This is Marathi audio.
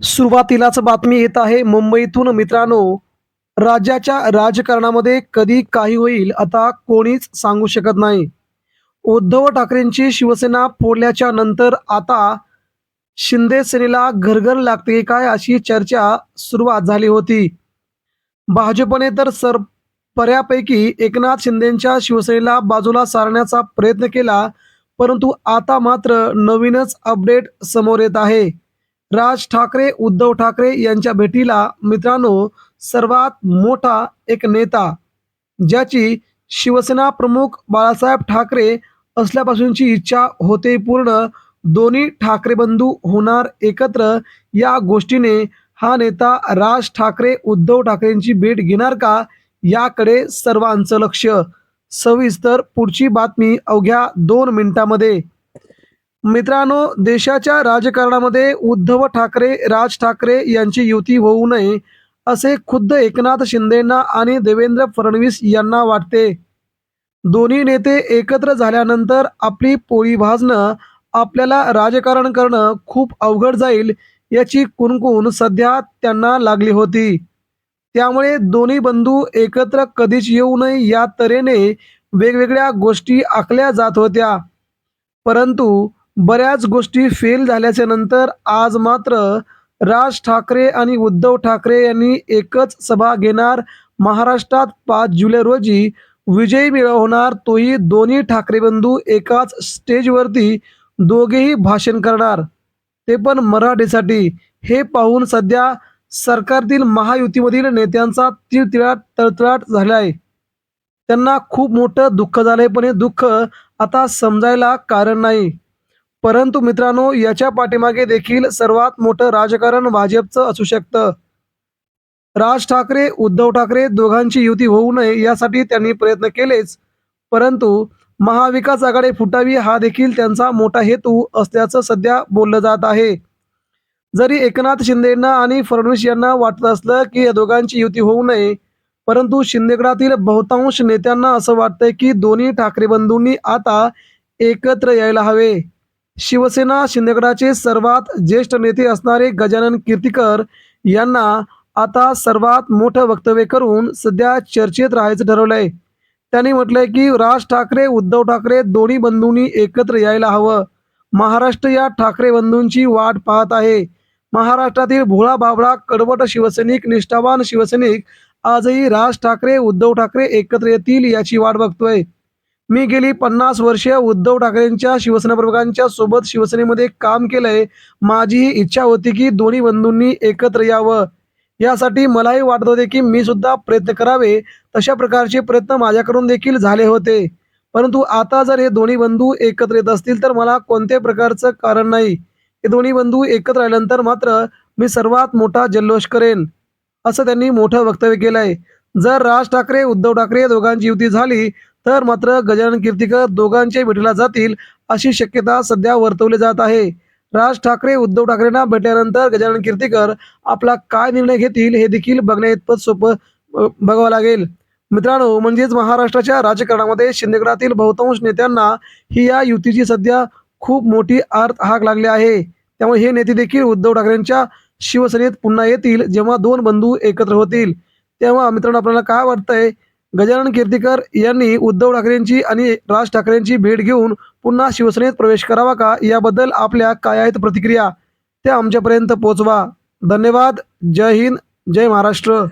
सुरुवातीलाच बातमी येत आहे मुंबईतून मित्रांनो राज्याच्या राजकारणामध्ये कधी काही होईल आता कोणीच सांगू शकत नाही. उद्धव ठाकरेंची शिवसेना फोडल्याच्या नंतर आता शिंदे सेनेला घरघर लागते काय अशी चर्चा सुरुवात झाली होती. भाजपने तर सर पर्यापैकी एकनाथ शिंदेच्या शिवसेनेला बाजूला सारण्याचा प्रयत्न केला परंतु आता मात्र नवीनच अपडेट समोर येत आहे. राज ठाकरे उद्धव ठाकरे यांच्या भेटीला मित्रांनो सर्वात मोठा एक नेता ज्याची शिवसेना प्रमुख बाळासाहेब ठाकरे असल्यापासूनची इच्छा होते पूर्ण दोन्ही ठाकरे बंधू होणार एकत्र या गोष्टीने हा नेता राज ठाकरे उद्धव ठाकरेंची भेट घेणार का याकडे सर्वांचं लक्ष. सविस्तर पुढची बातमी अवघ्या दोन मिनिटामध्ये. मित्रांनो देशाच्या राजकारणामध्ये उद्धव ठाकरे राज ठाकरे यांची युती होऊ नये असे खुद्द एकनाथ शिंदेंना आणि देवेंद्र फडणवीस यांना वाटते. दोन्ही नेते एकत्र झाल्यानंतर आपली पोळी भाजणं आपल्याला राजकारण करणं खूप अवघड जाईल याची कुणकुण सध्या त्यांना लागली होती. त्यामुळे दोन्ही बंधू एकत्र कधीच येऊ नये या तऱ्हेने वेगवेगळ्या गोष्टी आखल्या जात होत्या. परंतु बऱ्याच गोष्टी फेल झाल्याच्यानंतर आज मात्र राज ठाकरे आणि उद्धव ठाकरे यांनी एकच सभा घेणार. महाराष्ट्रात पाच जुलै रोजी विजय मिळवणार तोही दोन्ही ठाकरे बंधू एकाच स्टेजवरती दोघेही भाषण करणार. ते पण मराठीसाठी. हे पाहून सध्या सरकारतील महायुतीमधील नेत्यांचा तिळतिळाट तळतळाट झाला आहे त्यांना खूप मोठं दुःख झालंय पण हे दुःख आता समजायला कारण नाही. परंतु मित्रांनो याच्या पाठीमागे देखील सर्वात मोठं राजकारण भाजपचं असू शकतं. राज ठाकरे उद्धव ठाकरे दोघांची युती होऊ नये यासाठी त्यांनी प्रयत्न केलेच. परंतु महाविकास आघाडी फुटावी हा देखील त्यांचा मोठा हेतू असल्याचं सध्या बोललं जात आहे. जरी एकनाथ शिंदेंना आणि फडणवीस यांना वाटत असलं की या दोघांची युती होऊ नये परंतु शिंदेगडातील बहुतांश नेत्यांना असं वाटतंय की दोन्ही ठाकरे बंधूंनी आता एकत्र यायला हवे. शिवसेना शिंदेगडाचे सर्वात ज्येष्ठ नेते असणारे गजानन कीर्तिकर यांना आता सर्वात मोठं वक्तव्य करून सध्या चर्चेत राहायचं ठरवलंय. त्यांनी म्हटलंय की राज ठाकरे उद्धव ठाकरे दोन्ही बंधूंनी एकत्र यायला हवं. महाराष्ट्र या ठाकरे बंधूंची वाट पाहत आहे. महाराष्ट्रातील भोळा बाबळा कडवट शिवसैनिक निष्ठावान शिवसैनिक आजही राज ठाकरे उद्धव ठाकरे एकत्र येतील याची वाट बघतोय. मी गेली पन्नास वर्षे उद्धव ठाकरेंच्या शिवसेना प्रमुखांच्या सोबत शिवसेनेमध्ये काम केलंय. माझी ही इच्छा होती की दोन्ही बंधूंनी एकत्र यावं. यासाठी मलाही वाटत होते की मी सुद्धा प्रयत्न करावे. तशा प्रकारचे प्रयत्न माझ्याकडून देखील झाले होते. परंतु आता जर हे दोन्ही बंधू एकत्र येत असतील तर मला कोणत्याही प्रकारचं कारण नाही. हे दोन्ही बंधू एकत्र आल्यानंतर मात्र मी सर्वात मोठा जल्लोष करेन असं त्यांनी मोठं वक्तव्य केलं आहे जर राज ठाकरे उद्धव ठाकरे या दोघांची युती झाली तर मात्र गजानन कीर्तिकर दोघांच्या भेटीला जातील अशी शक्यता सध्या वर्तवली जात आहे. राज ठाकरे उद्धव ठाकरेंना भेटल्यानंतर गजानन कीर्तिकर आपला काय निर्णय घेतील हे देखील बघण्या इतपत सोपं बघावं लागेल. मित्रांनो म्हणजेच महाराष्ट्राच्या राजकारणामध्ये शिंदेगडातील बहुतांश नेत्यांना ही या युतीची सध्या खूप मोठी आर्थ हाक लागली आहे. त्यामुळे हे नेते देखील उद्धव ठाकरेंच्या शिवसेनेत पुन्हा येतील जेव्हा दोन बंधू एकत्र होतील. तेव्हा मित्रांनो आपल्याला काय वाटतंय? गजानन कीर्तीकर यांनी उद्धव ठाकरेंची आणि राज ठाकरेंची भेट घेऊन पुन्हा शिवसेनेत प्रवेश करावा का? याबद्दल आपल्या काय आहेत प्रतिक्रिया? त्या आमच्यापर्यंत पोहोचवा धन्यवाद. जय हिंद. जय महाराष्ट्र.